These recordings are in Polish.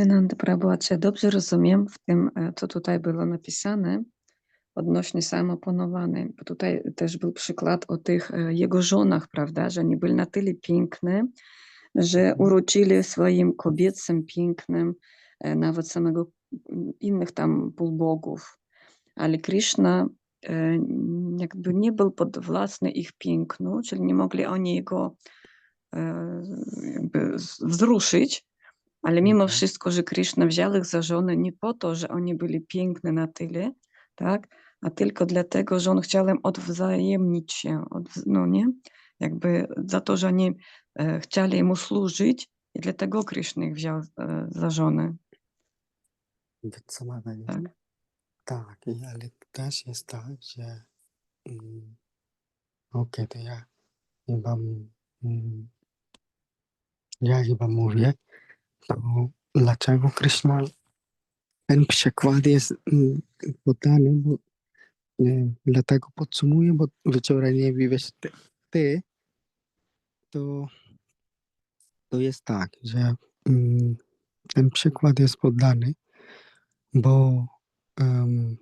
Ananda Prabhu, czy ja dobrze rozumiem w tym, e, co tutaj było napisane odnośnie samoponowanej, bo tutaj też był przykład o tych e, jego żonach, prawda, że oni byli na tyle piękne, że Mhm. urodzili swoim kobiecym pięknem e, nawet samego innych tam półbogów. Ale Krishna jakby nie był podwładny ich pięknu, czyli nie mogli oni jego wzruszyć, ale mimo Mhm. wszystko, że Krishna wziął ich za żonę nie po to, że oni byli piękni na tyle, tak, a tylko dlatego, że on chciał im odwzajemnić się, odwz- no nie, jakby za to, że oni e, chcieli mu służyć i dlatego Krishna ich wziął e, za żonę, Zdecydowanie. tak. Tak, ale też jest tak, że mm, okej, to ja chyba mm, ja chyba mówię, dlaczego Krishna ten przykład jest mm, podany, bo e, dlatego podsumuję, bo wczoraj nie wiesz ty, ty to, to jest tak, że mm, ten przykład jest podany, bo em,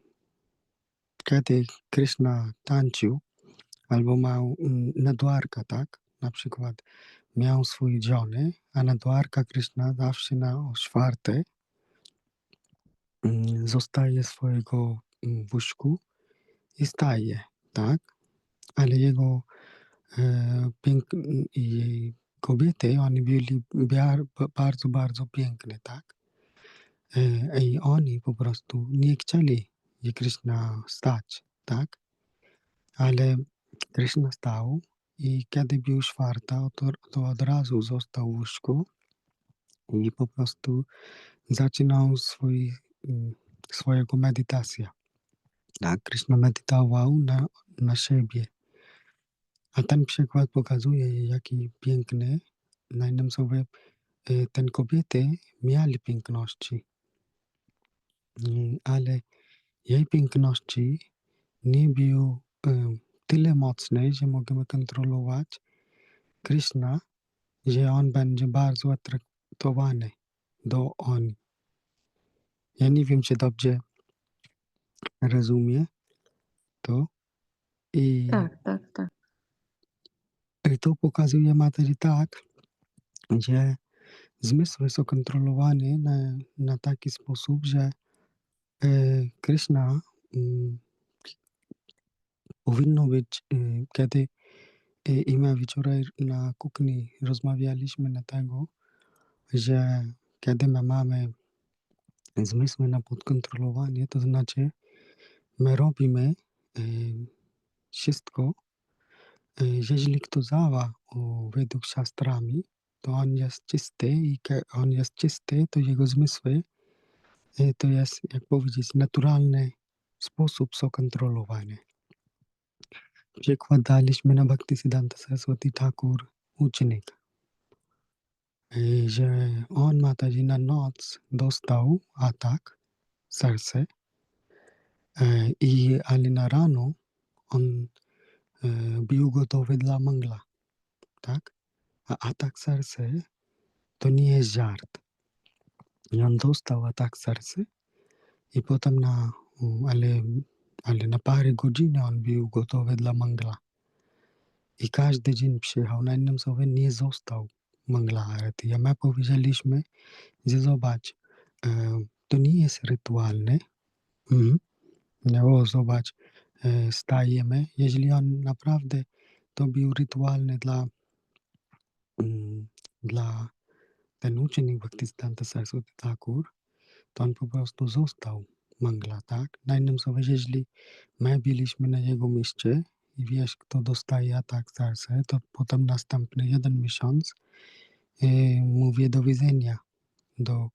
kiedy Krishna tańczył, albo miał mm, na dwarka, tak? Na przykład miał swój żony, a na dwarka Krishna zawsze na czwarte mm, zostaje swojego mm, łóżku i staje, tak? Ale jego e, pięk i kobiety, oni byli bardzo, bardzo piękne, tak? E, I oni po prostu nie chcieli, Krishna stać, tak? Ale Krishna stał i kiedy był czwarta, to, to od razu został w łóżku i po prostu zaczynał swój, mm, swojego medytacja. Tak, Krishna medytował na, na siebie. A ten przykład pokazuje, jaki piękny, na innym słowie, y, ten kobiety mieli piękności, Mm, ale jej piękności nie był y, tyle mocny, że możemy kontrolować Krishna, że on będzie bardzo atraktowany do oni. Ja nie wiem, czy dobrze rozumie to. I, Tak, tak, tak. i to pokazuje materii tak, że zmysły są kontrolowane na, na taki sposób, że e, Krishna mm, powinno być, e, kiedy e, i my wczoraj na kuchni rozmawialiśmy na tego, że kiedy my mamy zmysły na podkontrolowanie, to znaczy my robimy e, wszystko, e, jeżeli kto zawa o, według siastrami, to on jest czysty i on jest czysty, to jego zmysły e, to jest, jak powiedzieć, naturalny sposób są kontrolowane. Saraswati Thakur ucznik, e, że on Mataji na noc dostał atak serce e, i ale na rano on e, był gotowy dla mangla, tak? A atak serce to nie jest żart. I on dostał atak serce i potem na, um, ale, ale na parę godzin on był gotowy dla mangla. I każdy dzień przyjechał, na innym słowie nie został mangla arati. A my powiedzieliśmy, że zobacz, e, to nie jest rytualne. Mhm. No, zobacz, e, stajemy. Jeżeli on naprawdę to był rytualny dla, mm, dla ten uczeń Bhaktisiddhanta Saraswati Thakur, to on po prostu został mangla, tak? Na innym słowie, jeżeli my byliśmy na jego miejscu i wiesz, kto dostaje atak serca, to potem następny jeden miesiąc e, mówię do widzenia, do,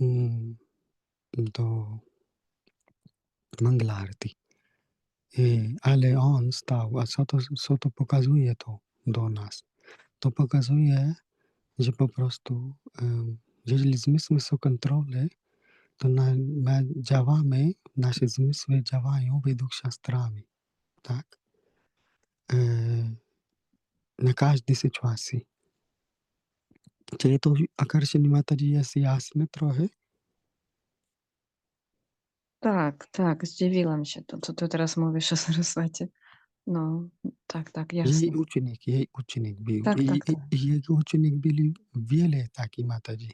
mm, do manglarty. E, ale on stał, a co to, co to pokazuje to do nas? To pokazuje, że po prostu, em, jeżeli zmysły są kontroli, to na, my działamy, nasze zmysły działają według siastrami, tak? E, na każdej sytuacji. Czy to Akarshini Mataji jest jasne trochę? Tak, tak, zdziwiłam się to, co ty teraz mówisz o Saraswacie. No, tak, tak, Jej jasne. uczennik, jej uczennik był. Tak, I, tak, i, tak. i jego uczennik byli wiele takich Mataji.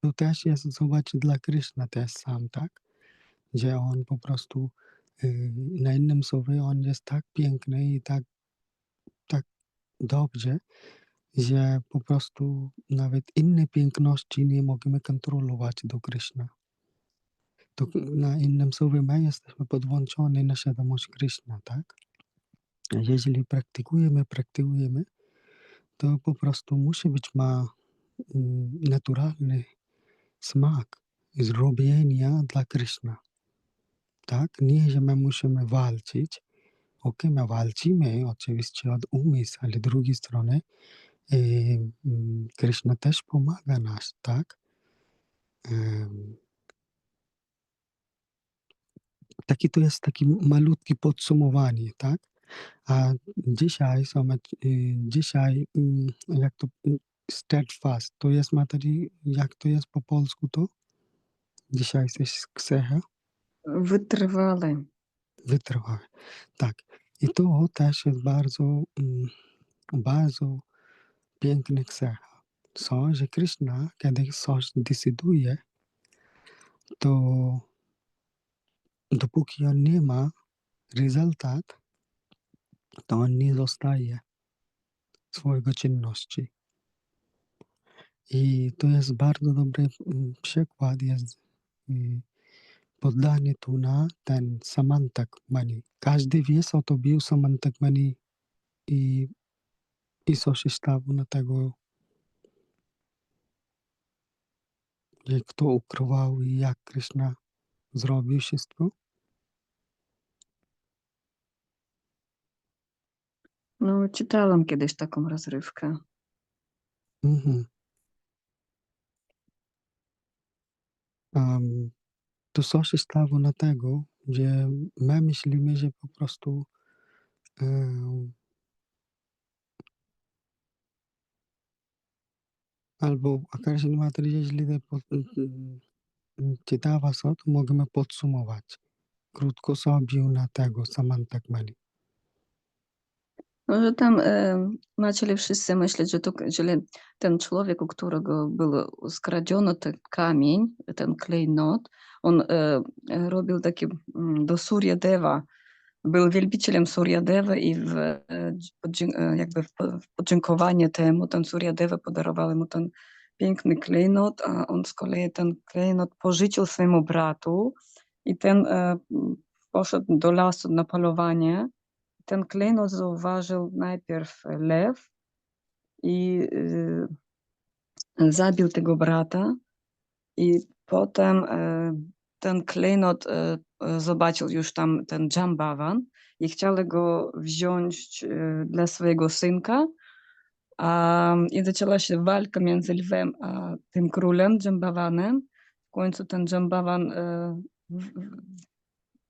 To też jest, zobacz, dla Kryszna też sam, tak? Że on po prostu y, na innym słowie on jest tak piękny i tak, tak dobrze, że po prostu nawet inne piękności nie możemy kontrolować do Kryszna. To na innym słowie my jesteśmy podłączeni na świadomość Kryszna, tak? Jeżeli praktykujemy, praktykujemy, to po prostu musi być ma mm, naturalny smak zrobienia dla Kryszna. Tak? Nie, że my musimy walczyć. Ok, my walczymy oczywiście od umysłu, ale z drugiej strony e, Kryszna też pomaga nas, tak? Em, Taki to jest taki malutkie podsumowanie, tak? A dzisiaj są, y, dzisiaj, mm, jak to, y, steadfast, to jest materii, jak to jest po polsku to? Dzisiaj jest ksecha, Wytrwale. wytrwały. Tak. I to też jest bardzo, mm, bardzo piękny ksecha. Co, że Krishna, kiedy coś decyduje, to dopóki on nie ma rezultat, to on nie zostaje swojego czynności. I to jest bardzo dobry mm, przykład, jest y, poddanie tu na ten Samantak Mani. Każdy wie, co to był Samantak Mani i, i co się stało na tego, jak kto ukrywał i jak Krishna zrobił wszystko. No, czytałam kiedyś taką rozrywkę. Mhm. Um, to co się stało na tego, że my myślimy, że po prostu em, albo Akarshini Matri, jeśli czytała co, to możemy podsumować. Krótko sobie na tego Samantak Mani. No, tam e, wszyscy myśleć, że to, ten człowiek, u którego był skradziono ten kamień, ten klejnot, on e, robił taki mm, do Surya Deva, był wielbicielem Surya Deva i w, e, e, jakby w, po- w podziękowanie temu ten Surya Deva podarował mu ten piękny klejnot, a on z kolei ten klejnot pożyczył swojemu bratu i ten e, poszedł do lasu na polowanie ten klejnot zauważył najpierw lew i y, zabił tego brata i potem e, ten klejnot e, e, zobaczył już tam ten Jambawan i chciał go wziąć dla swojego synka i zaczęła się walka między lwem a tym królem Jambawanem. W końcu ten Jambawan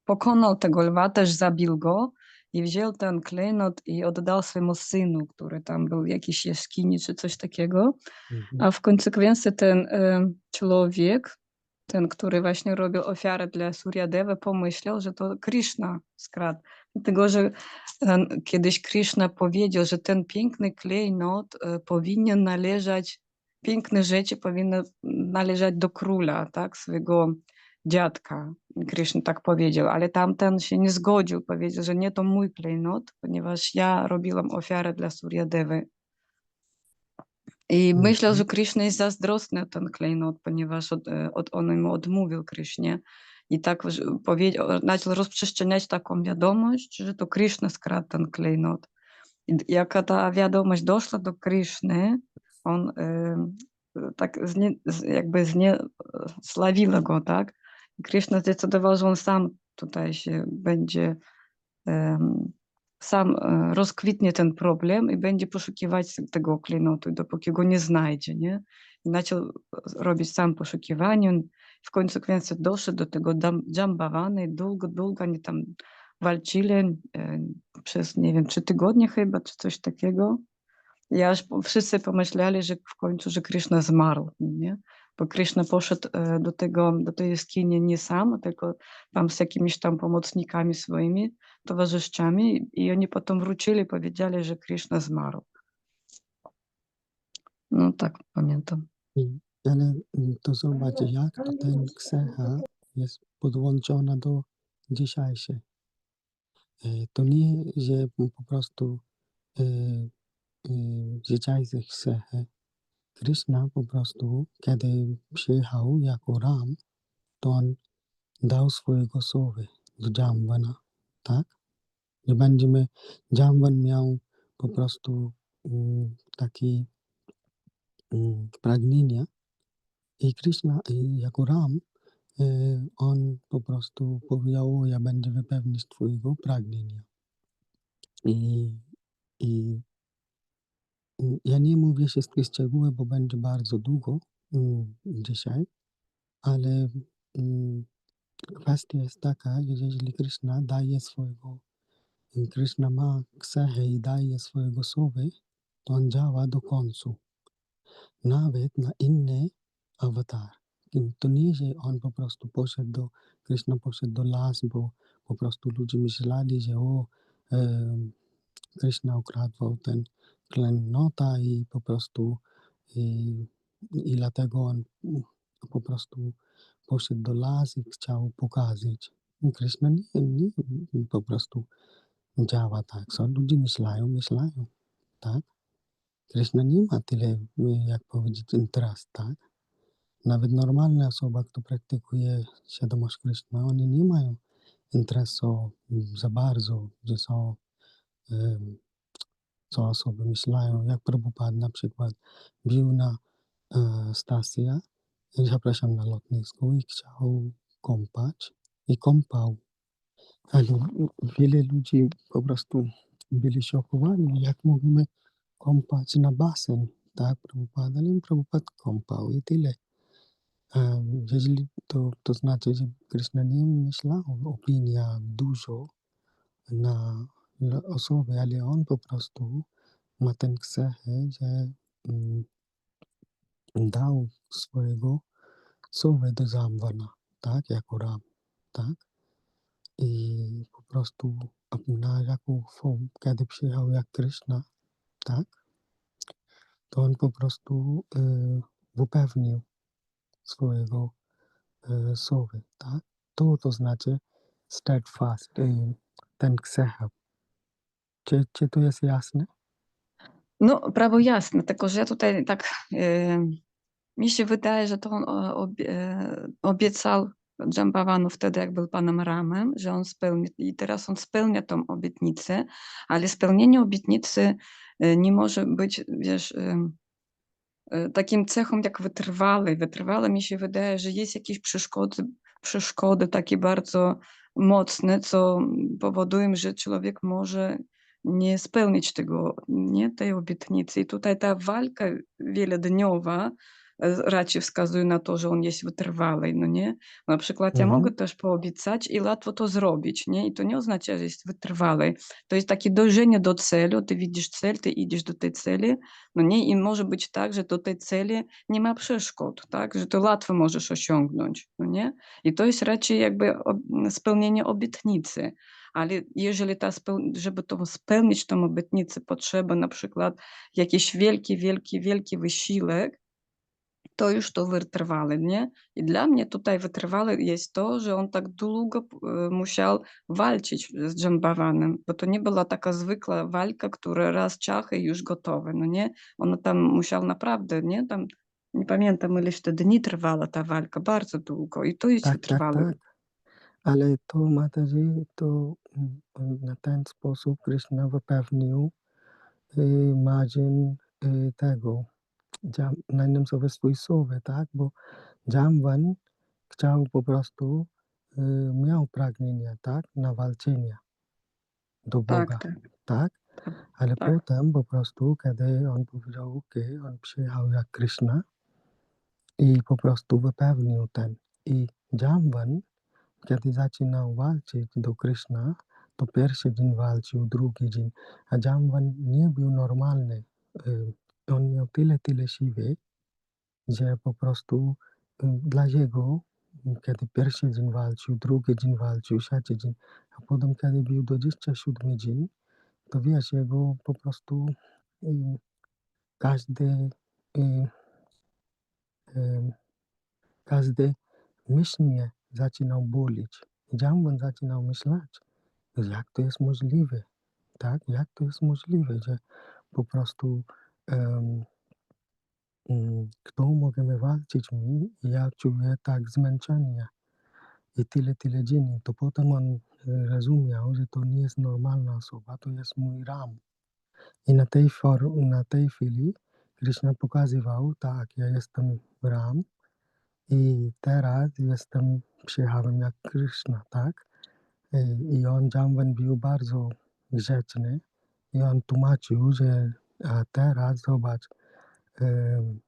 pokonał tego lwa, też zabił go i wziął ten klejnot i oddał swojemu synu, który tam był w jakiejś jaskini czy coś takiego. Mhm. A w konsekwencji ten e, człowiek, ten, który właśnie robił ofiarę dla Suryadeva, pomyślał, że to Krishna skradł. Dlatego, że e, kiedyś Krishna powiedział, że ten piękny klejnot e, powinien należeć, piękne rzeczy powinny należeć do króla, tak, swojego dziadka. Krishna tak powiedział, ale tamten się nie zgodził, powiedział, że nie to mój klejnot, ponieważ ja robiłam ofiarę dla Suryadevy. I myślał, że Mhm. Krishna jest zazdrosny o ten klejnot, ponieważ od, e, od, on mu odmówił Krishnie. I tak powiedział, zaczął rozprzestrzeniać taką wiadomość, że to Krishna skradł ten klejnot. I d- jak ta wiadomość doszła do Krishny, on e, tak znie, jakby znie, sławiła go, tak? Krishna zdecydował, że on sam tutaj się będzie sam e, rozkwitnie ten problem i będzie poszukiwać tego klejnotu, dopóki go nie znajdzie, nie? I zaczął robić sam poszukiwanie. W konsekwencji doszedł do tego i długo, długo oni tam walczyli e, przez, nie wiem, 3 tygodnie chyba, czy coś takiego. I aż wszyscy pomyśleli, że w końcu, że Krishna zmarł, nie? Bo Krishna poszedł e, do tego, do tej jaskini nie sam, tylko tam z jakimiś tam pomocnikami swoimi, towarzyszami i oni potem wrócili i powiedzieli, że Krishna zmarł. No tak, pamiętam. Ale mm, to zobacz, jak to ten ksecha jest podłączona do dzisiejszej. E, To nie, że po prostu e, dzisiejszych ksechę. Krishna po prostu, kiedy przyjechał jako Ram, to dał swojego słowy do Jamwana, tak? Że będziemy, Jamwan miał po prostu mm, taki mm, pragnienie i Krishna i jako Ram e, on po prostu powiedział, ja będę wypełnić twojego pragnienia. I i ja nie mówię wszystkie szczegóły, bo będzie bardzo długo mm, dzisiaj, ale mm, kwestia jest taka, że jeżeli Krishna daje swojego, Krishna ma ksechę i daje swojego słowy, to on działa do końca. Nawet na inny awatar. To nie, że on po prostu poszedł do, Krishna poszedł do las, bo po prostu ludzie myśleli, że o, em, Krishna ukradł ten klejnota i po prostu i, i dlatego on po prostu poszedł do las i chciał pokazać. Krishna nie, nie po prostu działa tak. Co ludzie myślają, myślają, tak? Krishna nie ma tyle, jak powiedzieć, interes, tak? Nawet normalna osoba, która praktykuje świadomość Krishna, oni nie mają interesu za bardzo, że są co osoby myślają, jak Prabhupada na przykład bił na e, stację, zapraszam na lotnisku i chciał kąpać i kąpał. Ale wiele ludzi po prostu byli szokowani, jak możemy kąpać na basen, tak, Prabhupada, ale Prabhupada kąpał i tyle. E, jeżeli to, to znaczy, że Krishna nie myślał opinia dużo na, na osobę, ale on po prostu ma że mm, dał swojego słowa do Zamwana, tak, jako Ram, tak? I po prostu na jaką formę, kiedy przyjechał jak Krishna, tak? To on po prostu e, upewnił swojego słowa, tak? To to znaczy steadfast, e, ten ksecha. Czy, czy to jest jasne? No, prawo jasne, tylko że ja tutaj tak e, mi się wydaje, że to on obiecał Dżambawanu wtedy, jak był panem Ramem, że on spełni i teraz on spełnia tą obietnicę, ale spełnienie obietnicy e, nie może być, wiesz, em, e, takim cechą jak wytrwały. Wytrwale mi się wydaje, że jest jakieś przeszkody, przeszkody takie bardzo mocne, co powodują, że człowiek może nie spełnić tego, nie, tej obietnicy. I tutaj ta walka wielodniowa e, raczej wskazuje na to, że on jest wytrwały, no nie? Na przykład ja Mhm. mogę też poobiecać i łatwo to zrobić, nie? I to nie oznacza, że jest wytrwały. To jest takie dążenie do celu, ty widzisz cel, ty idziesz do tej celi, no nie? I może być tak, że do tej celi nie ma przeszkód, tak? Że to łatwo możesz osiągnąć, no nie? I to jest raczej jakby spełnienie obietnicy. Ale jeżeli ta żeby to spełnić tą obietnicę, potrzeba na przykład jakiś wielki, wielki, wielki wysiłek, to już to wytrwały, nie? I dla mnie tutaj wytrwały jest to, że on tak długo e, musiał walczyć z Dżambawanem, bo to nie była taka zwykła walka, która raz ciach i już gotowe, no nie? On tam musiał naprawdę, nie? Tam nie pamiętam ileś to dni trwała ta walka, bardzo długo i to jest Tak, tak, wytrwały. tak. Ale to Mataji, to mm, na ten sposób Krishna wypełnił y, marzeń y, tego, Jam, na innym słowie swój słowy, tak? Bo Jamwan chciał po prostu, y, miał pragnienie, tak? Na walczenie do Tak, Boga, tak, tak? tak, Ale tak. potem po prostu, kiedy on powiedział, ok, on przyjechał jak Krishna i po prostu wypełnił ten. I Jamwan, kiedy zaczynał walczyć do Krishna, to pierwszy dzień walczył, drugi dzień, a Jamwan nie był normalny. Y, On miał tyle, tyle siły, że po prostu y, dla niego, kiedy pierwszy dzień walczył, drugi dzień walczył, trzeci dzień, a potem kiedy był 27 dzień, to wiesz, jego po prostu y, każdy każdy myślnie zaczynał bolić. Jamwan zaczynał myśleć, jak to jest możliwe, tak? Jak to jest możliwe, że po prostu em, mm, kto możemy walczyć mi, ja czuję tak zmęczenie i tyle, tyle dni. To potem on e, rozumiał, że to nie jest normalna osoba, to jest mój ram. I na tej, for, na tej chwili Krishna pokazywał, tak, ja jestem ram i teraz jestem przyjechałem jak Krishna, tak? I, on, Jamwan, był bardzo grzeczny i on tłumaczył, że teraz zobacz, em,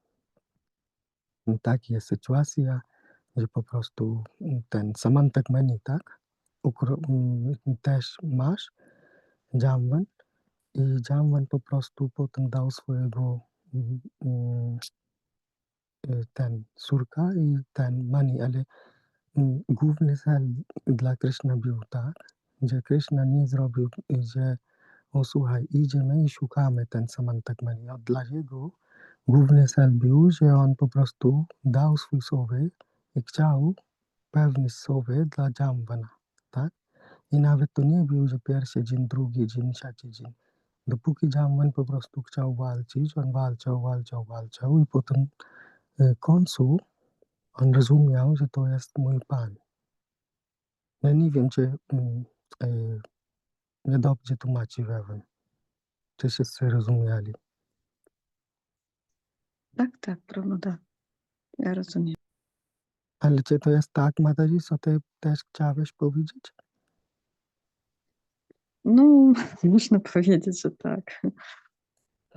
taka jest sytuacja, że po prostu ten Samantak Mani, tak? Ukro, mm, też masz Jamwan i Jamwan po prostu potem dał swojego y, ten surka ten Mani, ale mm, główny cel dla Krishna był tak, że Krishna nie zrobił, że o słuchaj, idziemy i szukamy ten Samantak Mani. A dla niego główny cel był, że on po prostu dał swój sowy i chciał pewny sowy dla Jamwana, tak? I nawet to nie był, że pierwszy dzień, drugi dzień, trzeci dzień. Dopóki Jamwan po prostu chciał walczyć, on walczył, walczył, walczył i potem końcu on rozumiał, że to jest mój Pan. Ja nie wiem, czy mm, e, ja dobrze tłumaczyłem, czy wszyscy rozumieli. Tak, tak, prawda. Ja rozumiem. Ale czy to jest tak, Mataji, co ty też chciałeś powiedzieć? No, można powiedzieć, że tak.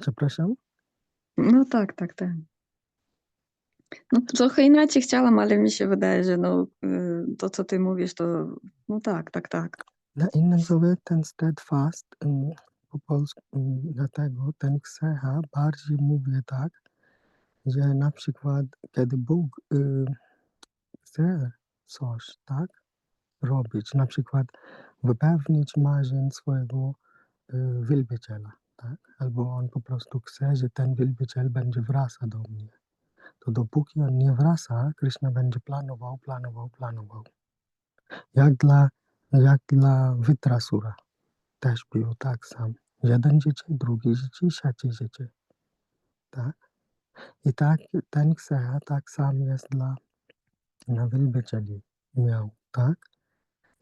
Przepraszam? No tak, tak, tak. No trochę inaczej chciałam, ale mi się wydaje, że no, y, to co ty mówisz, to no tak, tak, tak. Na innym słowie ten steadfast, ym, po polsku, dlatego ten ksecha bardziej mówię tak, że na przykład kiedy Bóg y, chce coś, tak, robić, na przykład wypełnić marzeń swojego y, wielbiciela, tak, albo on po prostu chce, że ten wielbiciel będzie wraca do mnie, to dopóki on nie wraca, Krishna będzie planował, planował, planował. Jak dla, jak dla Vitrasura też tak sam. Jeden życie, drugie życie, trzecie życie. Tak? I tak ten kseha tak sam jest dla na wielbicieli miał, tak?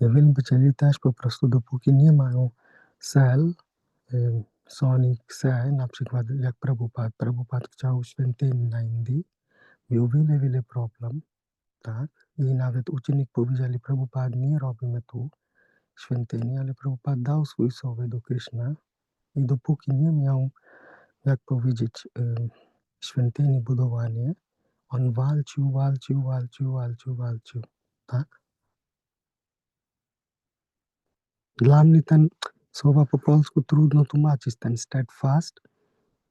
I wielbicieli też po prostu dopóki nie mają cel, y, są oni kse, na przykład jak Prabhupada. Prabhupada chciał świątyni na Indii, wiele, problem, tak? I nawet uczennik powiedzieli, Prabhupada, nie robimy tu świątyni, ale Prabhupada dał swój słowo do Krishna i dopóki nie miał, jak powiedzieć, świątyni budowanie, on walczył, walczył, walczył, walczył, walczył, tak? Dla mnie ten słowa po polsku trudno tłumaczyć, ten steadfast,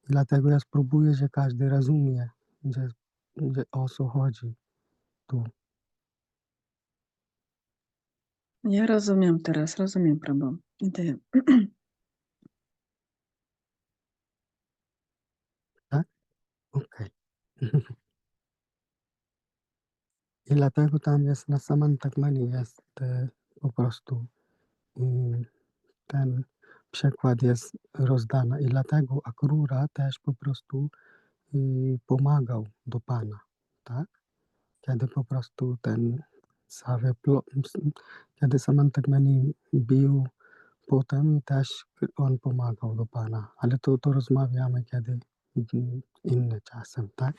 dlatego ja spróbuję, że każdy rozumie, że o co chodzi tu. Ja rozumiem teraz, rozumiem Prabhu. Ideę. Okej. I dlatego tam jest na Samantak Mani jest po prostu mm, ten przykład jest rozdany i dlatego Akrura też po prostu y, pomagał do Pana, tak? Kiedy po prostu ten plo, kiedy Samantak Mani bił potem też on pomagał do Pana, ale to, to rozmawiamy kiedy inny czasem, tak?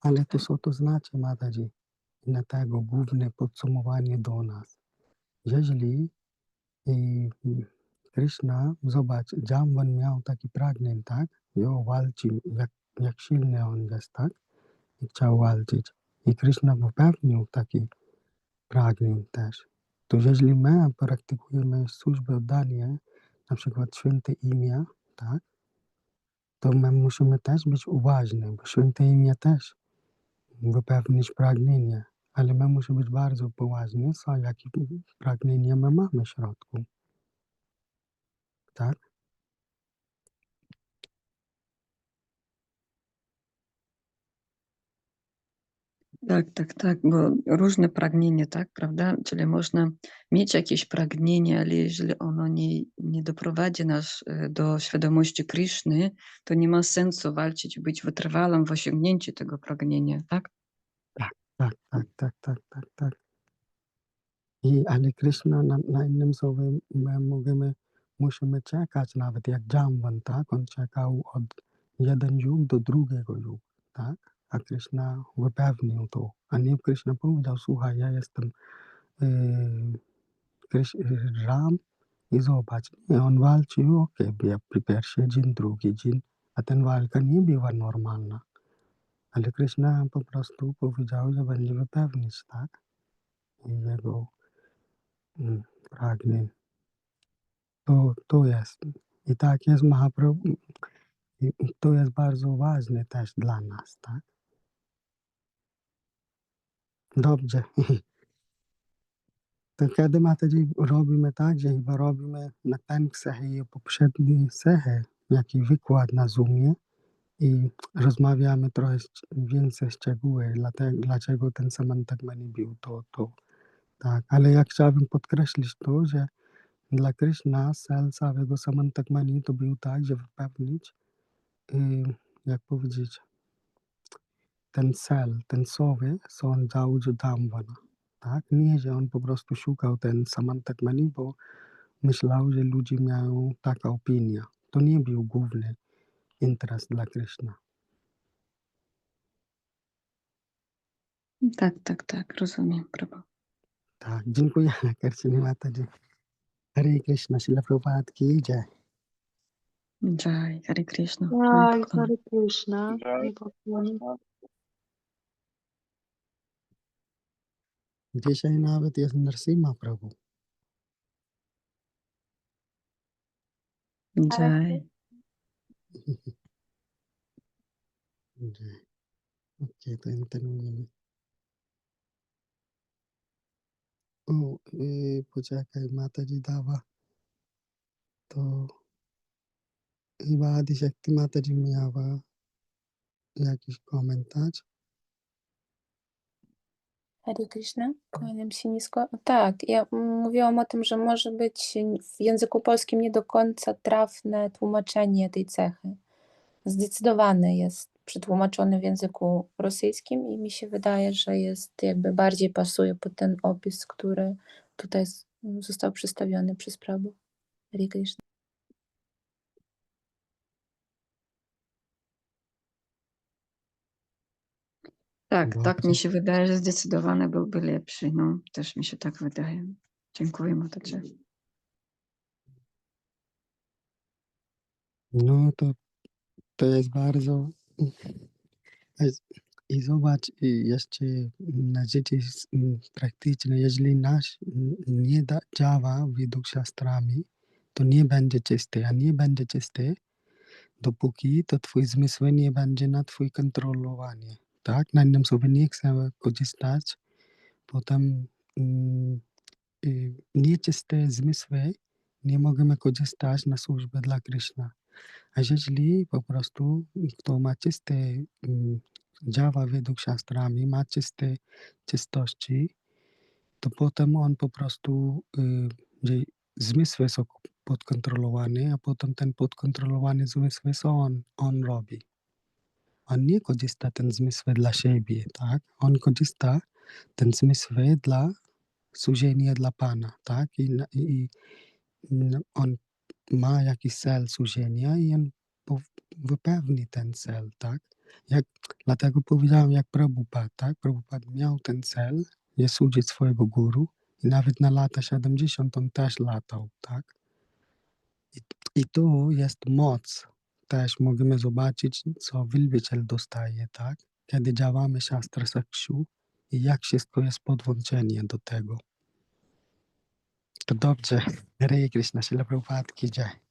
Ale to co to znaczy, Mataji? Na tego główne podsumowanie do nas. Jeżeli i, Krishna, zobacz, Jamban miał taki pragnień, tak? Jo, walczył, jak, jak silny on jest, tak? I chciał walczyć. I Krishna wypełnił taki pragnień też. To jeżeli my praktykujemy służbę oddanie, na przykład święte imię, tak, to my musimy też być uważni, bo święte imię też wypełnić pragnienie, ale my musimy być bardzo poważni, co jakie pragnienie my mamy w środku. Tak? Tak, tak, tak, bo różne pragnienie, tak, prawda? Czyli można mieć jakieś pragnienie, ale jeżeli ono nie, nie doprowadzi nas e, do świadomości Kryszny, to nie ma sensu walczyć, być wytrwałym w osiągnięciu tego pragnienia, tak? Tak, tak, tak, tak, tak, tak, tak. I ale Krishna na, na innym słowie my możemy, musimy czekać nawet jak Jamban, tak? On czekał od jeden już do drugiego już, tak? A Krishna wypełnił to. A nie Krishna powiedział, słuchaj, ja jestem yy, Krysz, Ram i zobacz, nie, on walczył, okej, okay, pierwszy dzień, drugi dzień, a ten walka nie była normalna. Ale Krishna po prostu powiedział, że będzie wypełnić, tak? I jego mm, pragnień. To, to jest. I tak jest Mahaprabhu. I to jest bardzo ważne też dla nas, tak? Dobrze. To kiedy Mataji robimy tak, że chyba robimy na ten cechy i poprzedni cechy, jaki wykład na Zoomie i rozmawiamy trochę więcej szczegóły, dlaczego ten Samantak Mani był to, to. Tak, ale ja chciałbym podkreślić to, że dla Krishna cel całego Samantak Mani to był tak, że wypełnić, jak powiedzieć, ten cel, ten sowy, co on dał do Dambana. Tak? Nie, że on po prostu szukał ten Samantak Mani, bo myślał, że ludzie mają taką opinię. To nie był główny interes dla Krishna. Tak, tak, tak, rozumiem, Prabhu. Tak, dziękuję, Karcini Mataji. Hare Krishna, Shila Prabhupada ki jai. Jai, Hare Krishna. Jai, moje poklony. Hare Krishna. Jai. moje poklony. Dzisiaj nawet jest Narsimha Prabhu. Jai. Jai. Okej, to kontynuujemy. O, y, poczekaj, Mataji dawa. To chyba Adi Shakti Mataji miała jakiś komentarz. Hare Krishna, kłaniam się nisko. Tak, ja mówiłam o tym, że może być w języku polskim nie do końca trafne tłumaczenie tej cechy. Zdecydowane jest przetłumaczony w języku rosyjskim i mi się wydaje, że jest jakby bardziej pasuje pod ten opis, który tutaj został przedstawiony przez Prabhu. Hare Krishna. Tak, tak mi się wydaje, że zdecydowanie byłby lepszy. No, też mi się tak wydaje. Dziękuję, Mataji. No to, to jest bardzo. I zobacz, i jeszcze na rzeczy m, praktyczne, jeżeli nasz m, nie da, działa według siostrami, to nie będzie czysty, a nie będzie czysty, dopóki to twój zmysł nie będzie na twój kontrolowanie. Tak? Na innym słowie nie chcemy korzystać, potem mm, y, nieczyste zmysły nie możemy korzystać na służbę dla Krishna. A jeżeli po prostu kto ma czyste, mm, działa według siostrami, ma czyste czystości, to potem on po prostu, y, zmysły są podkontrolowane, a potem ten podkontrolowany zmysły, co on, on robi? On nie korzysta ten zmysł dla siebie, tak? On korzysta ten zmysł dla służenia dla Pana, tak? I, i, i n- on ma jakiś cel służenia i on wypełni ten cel, tak? Jak, dlatego powiedziałem, jak Prabhupada, tak? Prabhupada miał ten cel, je służyć swojego guru i nawet na lata 70 on też latał, tak? I, I to jest moc. Też możemy zobaczyć, co wielbiciel dostaje, tak? Kiedy działamy Shastra Sakshu i jak wszystko jest podłączenie do tego. To dobrze. Hare Krishna, Srila Prabhupada ki jai.